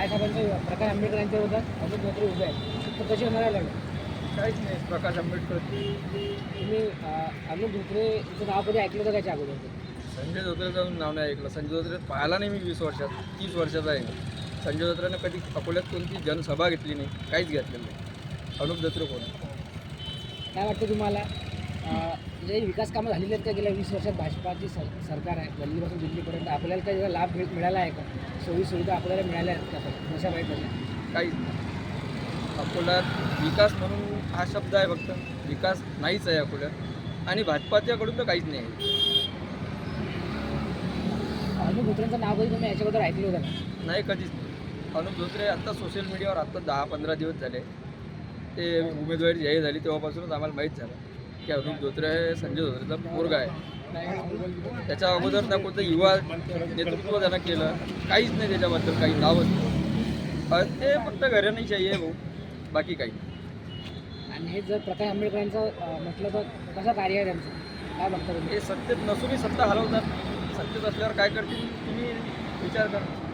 बाळासाहेबांच्या प्रकाश आंबेडकर यांच्या विरोधात अमित धोत्रे उभे आहेत? तर कशी होणार आहे लढत काहीच नाही प्रकाश आंबेडकर. तुम्ही अं, अमित धोत्रेचं नाव कधी ऐकलं होतं त्याच्या अगोदर? संजय धोत्रेचं नाव नाही ऐकलं. संजय धोत्रे पाहिला नाही मी वीस वर्षात तीस वर्षाचा आहे. संजय धोत्रेनं कधी अकोल्यात कोणती जनसभा घेतली नाही काहीच घेतलेलं नाही. अनुप धोत्रे कोण? काय वाटतं तुम्हाला? जे विकास कामं झालेली आहेत का गेल्या वीस वर्षात भाजपाची सर सरकार आहे गल्लीपासून दिल्लीपर्यंत? आपल्याला काही त्याचा लाभ मिळ- मिळाला आहे का? सोयी सुविधा आपल्याला मिळाल्या आहेत का? पाहिजे तशा काहीच नाही. अकोल्यात विकास म्हणून हा शब्द आहे फक्त. विकास नाहीच आहे अकोल्यात. आणि भाजपाच्याकडून तर काहीच नाही आहे. अमित धोत्रेंचं नाव कधी तुम्ही याच्या अगोदर ऐकलं होतं का? नाही कधीच नाही. अनुप धोत्रे आत्ता सोशल मीडियावर आत्ता दहा पंधरा दिवस झाले. ते उमेदवारी जाहीर झाली तेव्हापासूनच आम्हाला माहीत झालं. की अनुप धोत्रे हे संजय धोत्रेचा पोरगा आहे. त्याच्या अगोदर ना कोणतं युवा नेतृत्व त्यानं केलं काहीच नाही त्याच्याबद्दल काही नावच नाही. ते फक्त घराण्याशाही आहे भाऊ बाकी काही. आणि हे जर प्रकाश आंबेडकरांचं म्हटलं तर कसं कार्य आहे त्यांचं? काय बघता तुम्ही? हे सत्तेत नसूनही सत्ता हलवतात. सत्तेत असल्यावर काय करतील? तुम्ही विचार करा.